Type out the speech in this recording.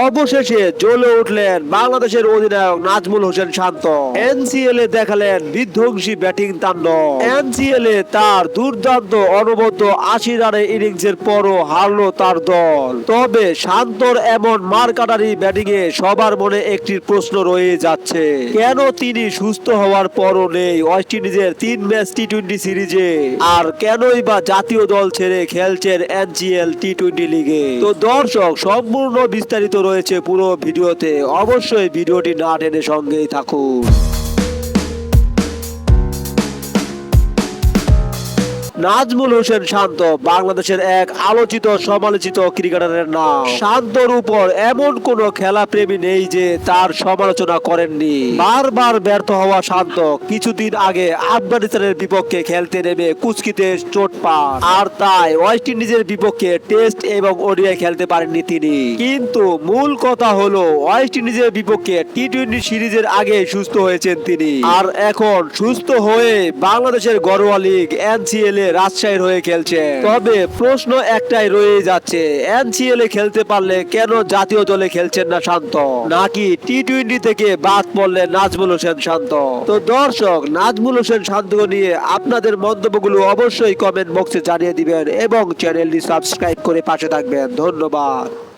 অবশেষে জ্বলে উঠলেন বাংলাদেশের অধিনায়ক নাজমুল হোসেন শান্ত। এনসিএল এ দেখালেন বিধ্বংসী ব্যাটিং তাণ্ডব। এনসিএল এ তার দুর্দান্ত অনবদ্য আশি রানের ইনিংসের পরও হারলো তার দল। তবে শান্তর এমন মারকাটারি ব্যাটিং এ সবার মনে একটি প্রশ্ন রয়ে যাচ্ছে। কেন তিনি সুস্থ হওয়ার পরও নেই ওয়েস্ট ইন্ডিজের তিন ম্যাচ টি টোয়েন্টি সিরিজে? আর কেনই বা জাতীয় দল ছেড়ে খেলছেন এনজিএল টি টোয়েন্টি লিগে? তো দর্শক, সম্পূর্ণ বিস্তারিত রয়েছে পুরো ভিডিওতে। অবশ্যই ভিডিওটি না টেনে সঙ্গেই থাকুন। নাজমুল হোসেন শান্ত, বাংলাদেশের এক আলোচিত, সমালোচিত ক্রিকেটারের নাম। শান্তর উপর এমন কোন খেলা প্রেমী নেই যে তার সমালোচনা করেননি। বারবার ব্যর্থ হওয়া শান্ত কিছুদিন আগে আফগানিস্তানের বিপক্ষে খেলতে নেমে কুচকিতে চোট পান। আর তাই ওয়েস্ট ইন্ডিজের বিপক্ষে টেস্ট এবং ওডিআই খেলতে পারেননি তিনি। কিন্তু মূল কথা হলো, ওয়েস্ট ইন্ডিজের বিপক্ষে টি টোয়েন্টি সিরিজের আগে সুস্থ হয়েছেন তিনি। আর এখন সুস্থ হয়ে বাংলাদেশের ঘরোয়া লিগ, এনসিএল এ রাজশাহীর হয়ে খেলছে। তবে প্রশ্ন একটাই রয়ে যাচ্ছে এনসিএল এ খেলতে পারলে কেন জাতীয় দলে খেলছেন না শান্ত? নাকি টি টোয়েন্টি থেকে বাদ পড়লেন নাজমুল হোসেন শান্ত? তো দর্শক, নাজমুল হোসেন শান্ত নিয়ে আপনাদের মন্তব্যগুলো অবশ্যই কমেন্ট বক্সে জানিয়ে দিবেন এবং চ্যানেলটি সাবস্ক্রাইব করে পাশে থাকবেন। ধন্যবাদ।